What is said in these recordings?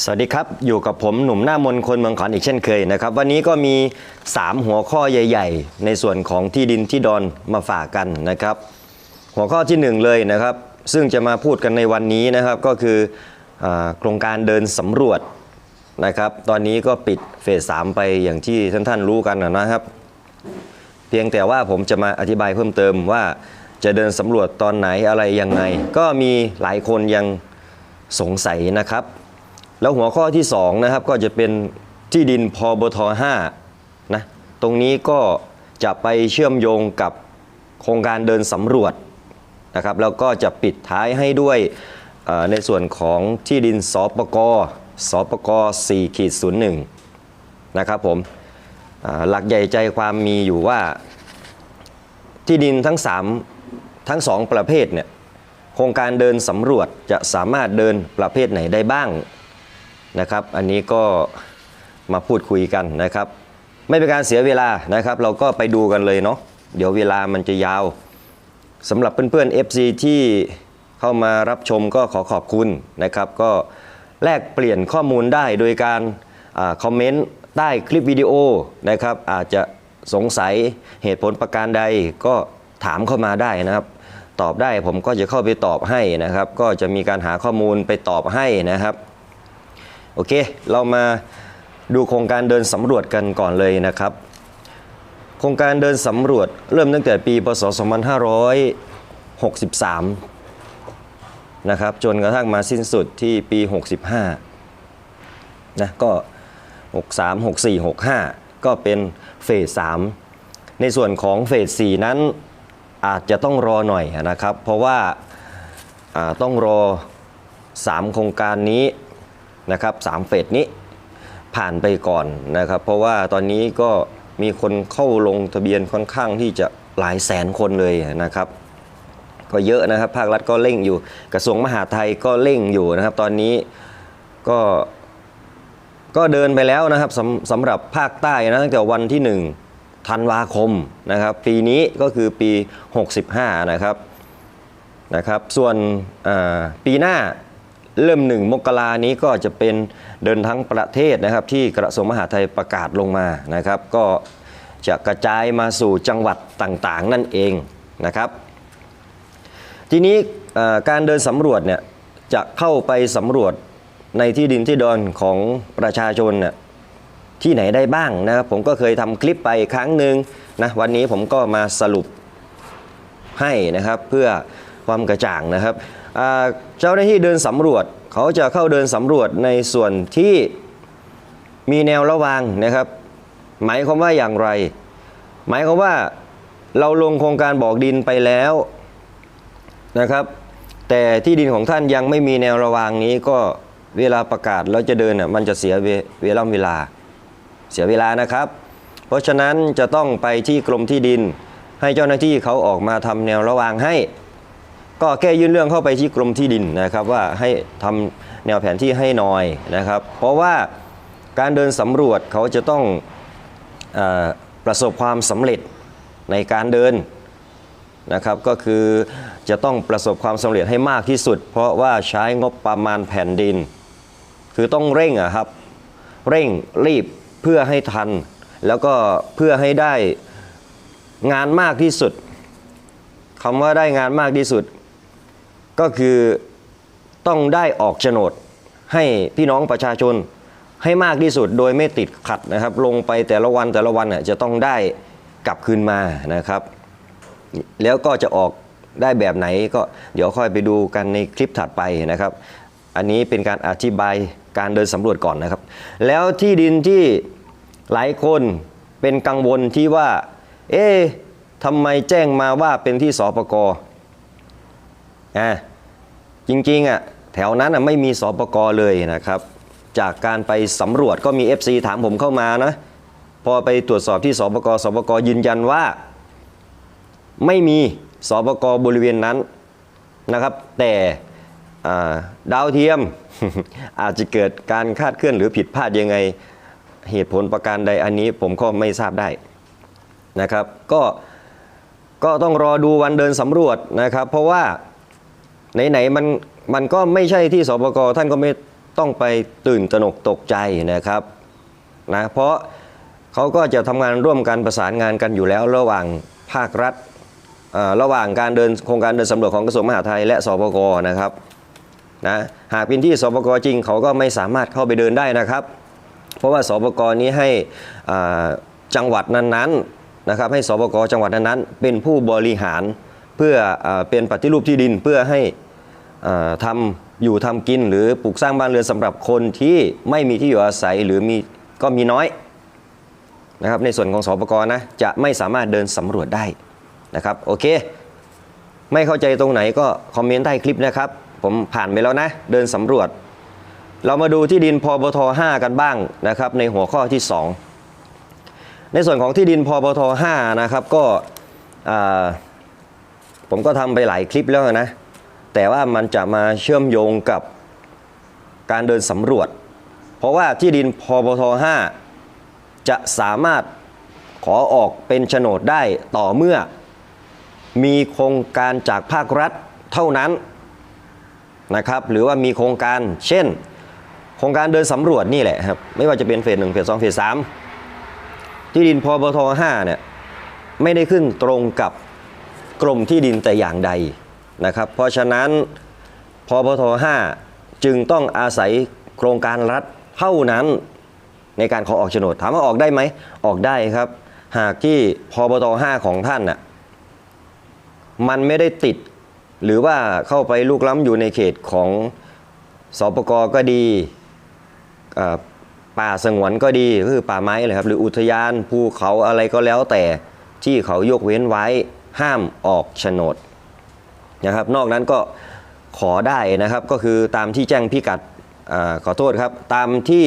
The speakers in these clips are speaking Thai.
สวัสดีครับ อยู่กับผมหนุ่มหน้ามนคนเมืองขอนอีกเช่นเคยนะครับ วันนี้ก็มี 3 หัวข้อใหญ่ ๆ ในส่วนของที่ดินที่ดอนมาฝากกันนะครับ หัวข้อที่หนึ่งเลยนะครับ ซึ่งจะมาพูดกันในวันนี้นะครับก็คืออโครงการเดินสำรวจนะครับ ตอนนี้ก็ปิดเฟสสามไปอย่างที่ท่านๆรู้กันนะครับ เพียงแต่ว่าผมจะมาอธิบายเพิ่มเติมว่าจะเดินสำรวจตอนไหนอะไรยังไง ก็มีหลายคนยังสงสัยนะครับ แล้วหัวข้อที่2นะครับก็จะเป็นที่ดินพบท5นะตรงนี้ก็จะไปเชื่อมโยงกับโครงการเดินสำรวจนะครับแล้วก็จะปิดท้ายให้ด้วยในส่วนของที่ดินสปกสปก4ขีด01นะครับผมหลักใหญ่ใจความมีอยู่ว่าที่ดินทั้ง 3 ทั้ง 2 ประเภทเนี่ยโครงการเดินสำรวจจะสามารถเดินประเภทไหนได้บ้าง นะครับ อันนี้ก็มาพูดคุยกันนะครับ ไม่เป็นการเสียเวลานะครับ เราก็ไปดูกันเลยเนาะเดี๋ยวเวลามันจะยาวสำหรับเพื่อนๆ FC ที่เข้ามารับชมก็ขอขอบคุณนะครับ ก็แลกเปลี่ยนข้อมูลได้โดยการอคอมเมนต์ใต้คลิปวิดีโอนะครับ อาจจะสงสัยเหตุผลประการใดก็ถามเข้ามาได้นะครับ ตอบได้ผมก็จะเข้าไปตอบให้นะครับ ก็จะมีการหาข้อมูลไปตอบให้นะครับ โอเค เรามาดูโครงการเดินสำรวจกันก่อนเลยนะครับ โครงการเดินสำรวจเริ่มตั้งแต่ปีพศ 2563 นะครับจนกระทั่งมาสิ้นสุดที่ปี 65 นะก็ 63 64 65 ก็เป็นเฟส 3 ในส่วนของเฟส 4 นั้นอาจจะต้องรอหน่อยนะครับ เพราะว่าอ่าต้องรอ 3 โครงการนี้ นะครับสามเฟสนี้ผ่านไปก่อนนะครับ เพราะว่าตอนนี้ก็มีคนเข้าลงทะเบียนค่อนข้างที่จะหลายแสนคนเลยนะครับ ก็เยอะนะครับ ภาครัฐก็เร่งอยู่ กระทรวงมหาดไทยก็เร่งอยู่นะครับ ตอนนี้ก็ก็เดินไปแล้วนะครับสำสำหรับภาคใต้นะตั้งแต่วันที่ 1 ธันวาคมนะครับ ปีนี้ก็คือปี 65 นะครับนะครับ ส่วนปีหน้า เริ่มหนึ่งมกรานี้ก็จะเป็นเดินทั้งประเทศนะครับ ที่กระทรวงมหาดไทยประกาศลงมานะครับ ก็จะกระจายมาสู่จังหวัดต่างๆ นั่นเองนะครับ ทีนี้การเดินสำรวจเนี่ยจะเข้าไปสำรวจในที่ดินที่ดอนของประชาชนเนี่ยที่ไหนได้บ้างนะครับ ผมก็เคยทำคลิปไปครั้งหนึ่งนะวันนี้ผมก็มาสรุปให้นะครับเพื่อความกระจ่างนะครับ เจ้าหน้าที่เดินสำรวจ เขาจะเข้าเดินสำรวจในส่วนที่มีแนวระวางนะครับ หมายความว่าอย่างไร หมายความว่าเราลงโครงการบอกดินไปแล้วนะครับ แต่ที่ดินของท่านยังไม่มีแนวระวางนี้ก็เวลาประกาศแล้วจะเดินน่ะมันจะเสียเวเวลาเวลาเสียเวลานะครับ เพราะฉะนั้นจะต้องไปที่กรมที่ดิน ให้เจ้าหน้าที่เขาออกมาทำแนวระวางให้ ก็แก้ยื่นเรื่องเข้าไปที่กรมที่ดินนะครับว่าให้ทำแนวแผนที่ให้หน่อยนะครับ เพราะว่าการเดินสำรวจเขาจะต้องอประสบความสำเร็จในการเดินนะครับก็คือจะต้องประสบความสำเร็จให้มากที่สุด เพราะว่าใช้งบประมาณแผ่นดิน คือต้องเร่งอะครับเร่งรีบเพื่อให้ทัน แล้วก็เพื่อให้ได้งานมากที่สุดคำว่าได้งานมากที่สุด ก็คือต้องได้ออกโฉนดให้พี่น้องประชาชนให้มากที่สุดโดยไม่ติดขัดนะครับ ลงไปแต่ละวันแต่ละวันน่ะจะต้องได้กลับคืนมานะครับ แล้วก็จะออกได้แบบไหนก็เดี๋ยวค่อยไปดูกันในคลิปถัดไปนะครับ อันนี้เป็นการอธิบายการเดินสำรวจก่อนนะครับ แล้วที่ดินที่หลายคนเป็นกังวลที่ว่า เอ๊ะทำไมแจ้งมาว่าเป็นที่สปก อะจริงๆอะแถวนั้นอะไม่มีสปกเลยนะครับ จากการไปสำรวจก็มี FC ถามผมเข้ามานะพอไปตรวจสอบที่สปกสปกยืนยันว่า ไม่มีสปกบริเวณนั้นนะครับ แต่ดาวเทียมอาจจะเกิดการคาดเคลื่อนหรือผิดพลาดยังไงเหตุผลประการใดอันนี้ผมก็ไม่ทราบได้นะครับ ก็ก็ต้องรอดูวันเดินสำรวจนะครับ เพราะว่า ไหนๆมันมันก็ไม่ใช่ที่สปกท่านก็ไม่ต้องไปตื่นตระหนกตกใจนะครับนะเพราะเขาก็จะทำงานร่วมกันประสานงานกันอยู่แล้วระหว่างภาครัฐระหว่างการเดินโครงการเดินสำรวจของกระทรวงมหาดไทยและสปกนะครับนะหากเป็นที่สปกจริงเขาก็ไม่สามารถเข้าไปเดินได้นะครับ เพราะว่าสปกนี้ให้จังหวัดนั้นๆนะครับให้สปกจังหวัดนั้นๆเป็นผู้บริหาร เพื่ออเป็นปฏิรูปที่ดินเพื่อให้อ่าทำอยู่ทำกินหรือปลูกสร้างบ้านเรือนสำหรับคนที่ไม่มีที่อยู่อาศัยหรือมีก็มีน้อยนะครับในส่วนของสปกนะจะไม่สามารถเดินสำรวจได้นะครับโอเค ไม่เข้าใจตรงไหนก็คอมเมนต์ใต้คลิปนะครับ ผมผ่านไปแล้วนะ เดินสำรวจ เรามาดูที่ดินพบท 5 กันบ้างนะครับ ในหัวข้อที่ 2 ในส่วนของที่ดินพบท 5 นะครับก็อ่า ผมก็ทำไปหลายคลิปแล้วนะ แต่ว่ามันจะมาเชื่อมโยงกับการเดินสำรวจ เพราะว่าที่ดินพบท5จะสามารถขอออกเป็นโฉนดได้ต่อเมื่อ มีโครงการจากภาครัฐเท่านั้นนะครับหรือว่ามีโครงการเช่น โครงการเดินสำรวจนี่แหละครับไม่ว่าจะเป็นเฟสหนึ่งเฟสสองเฟสสามที่ดินพบทห้าเนี่ยไม่ได้ขึ้นตรงกับ กรมที่ดินแต่อย่างใดนะครับ เพราะฉะนั้นพบทห้าจึงต้องอาศัยโครงการรัฐเท่านั้นในการขอออกโฉนดถามว่าออกได้ไหมออกได้ครับ หากที่พบทห้าของท่านน่ะมันไม่ได้ติด หรือว่าเข้าไปลุกล้ำอยู่ในเขตของสปกก็ดีป่าสงวนก็ดีก็คือป่าไม้เลยครับ หรืออุทยานภูเขาอะไรก็แล้วแต่ที่เขายกเว้นไว้ ห้ามออกโฉนดนะครับ นอกนั้นก็ขอได้นะครับ ก็คือตามที่แจ้งพิกัดอขอโทษครับ ตามที่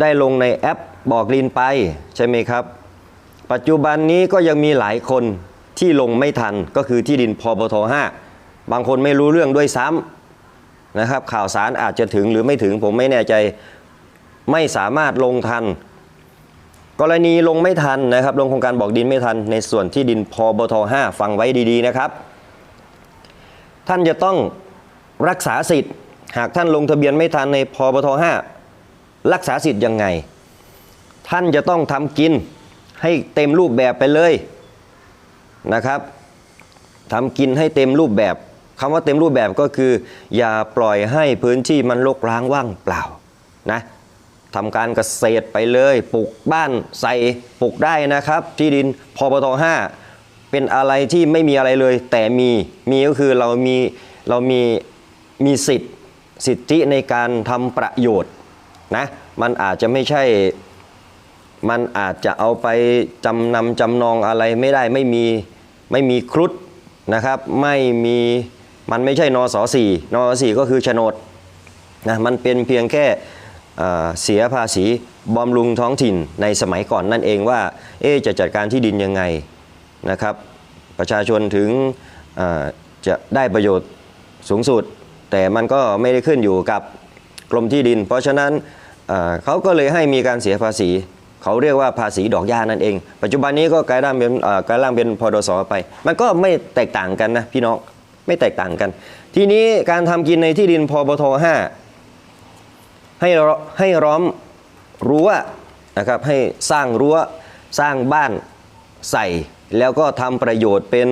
ได้ลงในแอปบอกลินไปใช่ไหมครับ ปัจจุบันนี้ก็ยังมีหลายคนที่ลงไม่ทันก็คือที่ดินพบท5บางคนไม่รู้เรื่องด้วยซ้ำนะครับ ข่าวสารอาจจะถึงหรือไม่ถึงผมไม่แน่ใจ ไม่สามารถลงทัน กรณีลงไม่ทันนะครับ ลงโครงการบอกดินไม่ทันในส่วนที่ดินพบท5ฟังไว้ดีๆนะครับ ท่านจะต้องรักษาสิทธิ์ หากท่านลงทะเบียนไม่ทันในพบท5รักษาสิทธิ์ยังไง ท่านจะต้องทำกินให้เต็มรูปแบบไปเลยนะครับทำกินให้เต็มรูปแบบคำว่าเต็มรูปแบบก็คือ อย่าปล่อยให้พื้นที่มันรกร้างว่างเปล่านะ ทำการเกษตรไปเลยปลูกบ้านใส่ปลูกได้นะครับ ที่ดินพบต5เป็นอะไรที่ไม่มีอะไรเลย แต่มีมีก็คือเรามีเรามีมีสิทธิสิทธิในการทำประโยชน์นะมันอาจจะไม่ใช่มันอาจจะเอาไปจำนำจำนองอะไรไม่ได้ไม่มีไม่มีครุฑนะครับ ไม่มีมันไม่ใช่นอสสี่นสสี่ก็คือโฉนดนะมันเป็นเพียงแค่ เสียภาษีบำรุงท้องถิ่นในสมัยก่อนนั่นเองว่าเอ๊จะจัดการที่ดินยังไงนะครับ ประชาชนถึงจะได้ประโยชน์สูงสุด แต่มันก็ไม่ได้ขึ้นอยู่กับกรมที่ดิน เพราะฉะนั้นเขาก็เลยให้มีการเสียภาษี เขาเรียกว่าภาษีดอกหญ้านั่นเอง ปัจจุบันนี้ก็กลายร่างเป็นกลายร่างเป็นพดสไป มันก็ไม่แตกต่างกันนะพี่น้องไม่แตกต่างกัน ทีนี้การทำกินในที่ดินพบท5 ให้ให้ล้อมรั้วนะครับให้สร้างรั้วสร้างบ้านใส่ แล้วก็ทำประโยชน์เป็น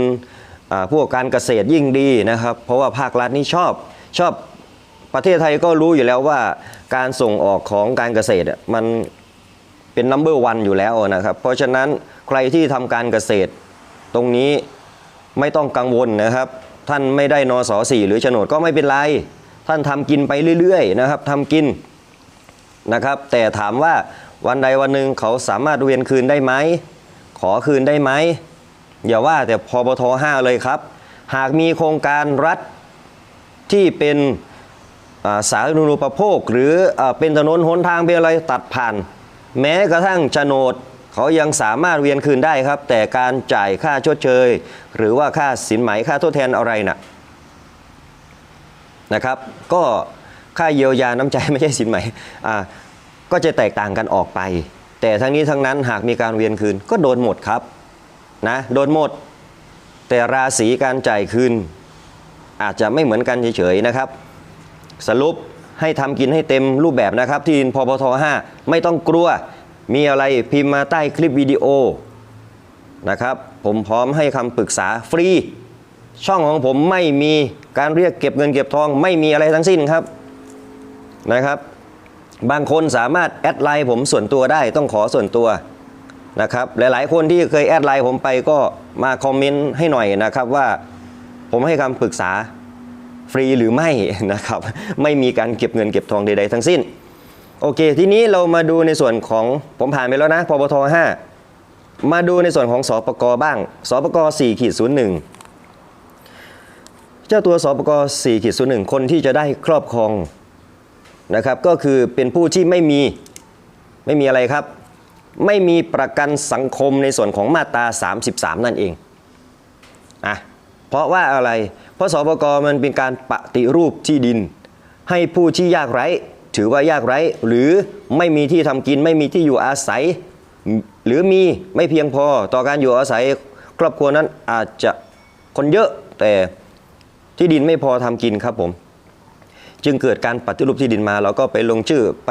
พวกการเกษตรยิ่งดีนะครับ เพราะว่าภาครัฐนี่ชอบชอบประเทศไทยก็รู้อยู่แล้วว่าการส่งออกของการเกษตรมันเป็นนัมเบอร์วันอยู่แล้วนะครับ เพราะฉะนั้นใครที่ทำการเกษตรตรงนี้ไม่ต้องกังวลนะครับ ท่านไม่ได้นอสสี่หรือโฉนดก็ไม่เป็นไร ท่านทำกินไปเรื่อยๆนะครับทำกิน นะครับ แต่ถามว่าวันใดวันหนึ่งเขาสามารถเวียนคืนได้ไหม ขอคืนได้ไหมอย่าว่าแต่พบท5เลยครับ หากมีโครงการรัฐที่เป็นาสาธารณูปโภค หรืออเป็นถนนหนทางเป็นอะไรตัดผ่าน แม้กระทั่งโฉนดเขายังสามารถเวียนคืนได้ครับ แต่การจ่ายค่าชดเชย หรือว่าค่าสินไหมค่าทดแทนอะไรนะ่ะนะครับ ก็ ค่าเยียวยาน้ำใจไม่ใช่สินไหมอ่าก็จะแตกต่างกันออกไป แต่ทั้งนี้ทั้งนั้นหากมีการเวียนคืนก็โดนหมดครับนะโดนหมด แต่ราศีการจ่ายคืนอาจจะไม่เหมือนกันเฉยๆนะครับ สรุปให้ทำกินให้เต็มรูปแบบนะครับ ที่ดินพพท5ไม่ต้องกลัวมีอะไรพิมพ์มาใต้คลิปวิดีโอนะครับ ผมพร้อมให้คำปรึกษาฟรี ช่องของผมไม่มีการเรียกเก็บเงินเก็บทอง ไม่มีอะไรทั้งสิ้นครับ นะครับ บางคนสามารถแอดไลน์ผมส่วนตัวได้ต้องขอส่วนตัวนะครับ หลายๆ คนที่เคยแอดไลน์ผมไปก็มาคอมเมนต์ให้หน่อยนะครับว่าผมให้คำปรึกษาฟรีหรือไม่นะครับ ไม่มีการเก็บเงินเก็บทองใด ๆ ทั้งสิ้น โอเค ทีนี้เรามาดูในส่วนของผมผ่านไปแล้วนะพปท5มาดูในส่วนของสปกบ้างสปก4ขีด01 เจ้าตัวสปก4ขีด01 คนที่จะได้ครอบครอง นะครับก็คือเป็นผู้ที่ไม่มีไม่มีอะไรครับ ไม่มีประกันสังคมในส่วนของมาตรา 33 นั่นเองอะเพราะว่าอะไร เพราะสปกมันเป็นการปฏิรูปที่ดิน ให้ผู้ที่ยากไร้ ถือว่ายากไร้ หรือไม่มีที่ทำกินไม่มีที่อยู่อาศัย หรือมีไม่เพียงพอต่อการอยู่อาศัย ครอบครัวนั้นอาจจะคนเยอะแต่ที่ดินไม่พอทำกินครับผม จึงเกิดการปฏิรูปที่ดินมาเราก็ไปลงชื่อไป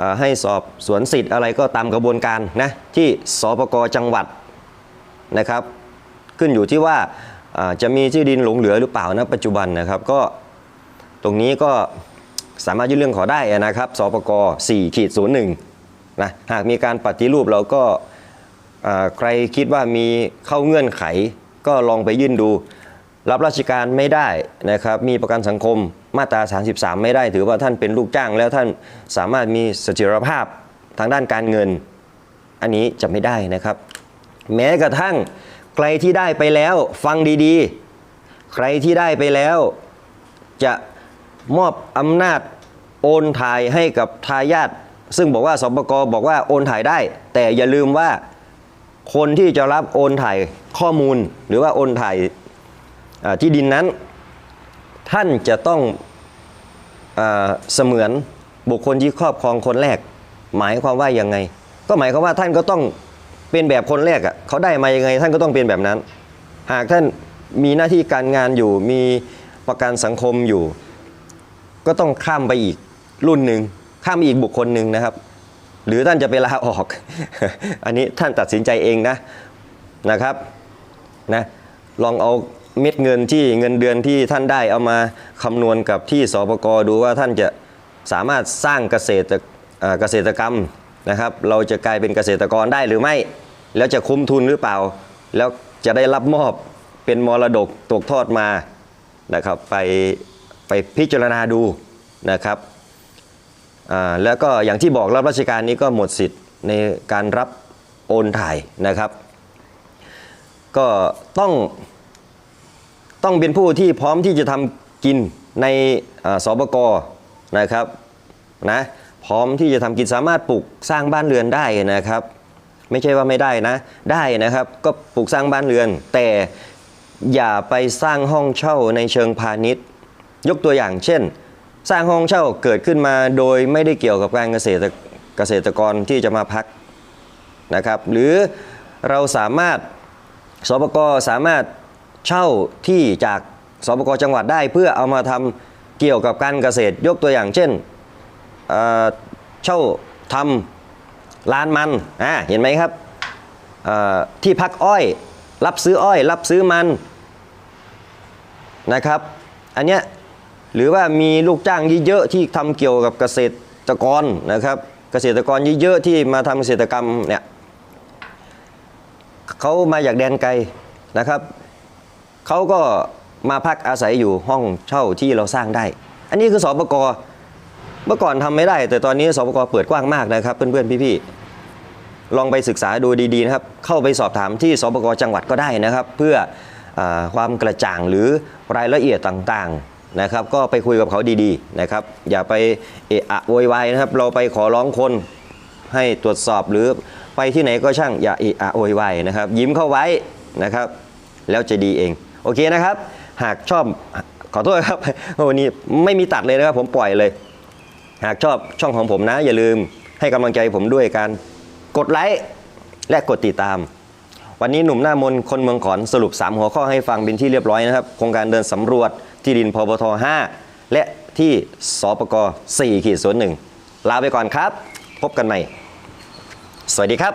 อให้สอบสวนสิทธิ์อะไรก็ตามกระบวนการนะที่สปกจังหวัดนะครับ ขึ้นอยู่ที่ว่าจะมีที่ดินหลงเหลือหรือเปล่านะปัจจุบันนะครับก็ตรงนี้ก็สามารถยื่นเรื่องขอได้นะครับสปก4ขีด01นย์หนึ่งนะหากมีการปฏิรูปเราก็ใครคิดว่ามีเข้าเงื่อนไข ก็ลองไปยื่นดู รับราชการไม่ได้นะครับ มีประกันสังคม มาตรา 33 ไม่ได้ถือว่าท่านเป็นลูกจ้าง แล้วท่านสามารถมีเสถียรภาพทางด้านการเงิน อันนี้จะไม่ได้นะครับ แม้กระทั่งใครที่ได้ไปแล้วฟังดีๆ ใครที่ได้ไปแล้ว จะมอบอำนาจโอนถ่ายให้กับทายาทซึ่งบอกว่าสปกบอกว่าโอนถ่ายได้ แต่อย่าลืมว่าคนที่จะรับโอนถ่ายข้อมูลหรือว่าโอนถ่ายที่ดินนั้น ท่านจะต้องอเสมือนบุคคลที่ครอบครองคนแรก หมายความว่ายังไง ก็หมายความว่าท่านก็ต้องเป็นแบบคนแรกอะ่ะเขาได้มายังไง ท่านก็ต้องเป็นแบบนั้น หากท่านมีหน้าที่การงานอยู่มีประกันสังคมอยู่ ก็ต้องข้ามไปอีกรุ่นหนึ่งข้ามไปอีกบุคคลหนึ่งนะครับ หรือท่านจะไปลาออก อันนี้ท่านตัดสินใจเองนะนะครับนะลองเอา เม็ดเงินที่เงินเดือนที่ท่านได้เอามาคำนวณกับที่สปกดูว่าท่านจะสามารถสร้างเกษตรเกษตรกรรมนะครับ เราจะกลายเป็นเกษตรกรได้หรือไม่ แล้วจะคุ้มทุนหรือเปล่า แล้วจะได้รับมอบเป็นมรดกตกทอดมานะครับ ไปไปพิจารณาดูนะครับแล้วก็อย่างที่บอกรับราชการนี้ก็หมดสิทธิ์ในการรับโอนถ่ายนะครับ ก็ต้อง ต้องเป็นผู้ที่พร้อมที่จะทำกินในสบกนะครับนะพร้อมที่จะทำกินสามารถปลูกสร้างบ้านเรือนได้นะครับ ไม่ใช่ว่าไม่ได้นะ ได้นะครับก็ปลูกสร้างบ้านเรือน แต่อย่าไปสร้างห้องเช่าในเชิงพาณิชย์ ยกตัวอย่างเช่น สร้างห้องเช่าเกิดขึ้นมาโดยไม่ได้เกี่ยวกับการเกษตรเกษตรกรที่จะมาพักนะครับ หรือเราสามารถสปกสามารถ เช่าที่จากสปกจังหวัดได้เพื่อเอามาทำเกี่ยวกับการเกษตรยกตัวอย่างเช่นเเช่าทำลานมันอ่าเห็นไหมครับที่พักอ้อย รับซื้ออ้อย รับซื้อมันนะครับ อันเนี้ยหรือว่ามีลูกจ้างเยอะๆที่ทำเกี่ยวกับเกษตรกรนะครับ เกษตรกรเยอะๆที่มาทำเกษตรกรรมเนี่ยเขามาจากแดนไกลนะครับ เขาก็มาพักอาศัยอยู่ห้องเช่าที่เราสร้างได้ อันนี้คือสปกเมื่อก่อนทำไม่ได้ แต่ตอนนี้สปกเปิดกว้างมากนะครับ เพื่อนๆพี่ๆลองไปศึกษาดูดีๆนะครับ เข้าไปสอบถามที่สปกจังหวัดก็ได้นะครับ เพื่ออความกระจ่างหรือรายละเอียดต่างๆนะครับ ก็ไปคุยกับเขาดีๆนะครับ อย่าไปเอะอะโวยวายนะครับ เราไปขอร้องคนให้ตรวจสอบหรือไปที่ไหนก็ช่างอย่าเอะอะโวยวายนะครับ ยิ้มเข้าไว้นะครับ แล้วจะดีเอง โอเคนะครับ หากชอบขอโทษครับวันนี้ไม่มีตัดเลยนะครับ ผมปล่อยเลย หากชอบช่องของผมนะ อย่าลืมให้กำลังใจผมด้วยการกดไลค์และกดติดตาม วันนี้หนุ่มหน้ามนคนเมืองขอนสรุป 3 หัวข้อให้ฟังเป็นที่เรียบร้อยนะครับโครงการเดินสำรวจที่ดินพบท5และที่สปก4ขีด01ลาไปก่อนครับ พบกันใหม่ สวัสดีครับ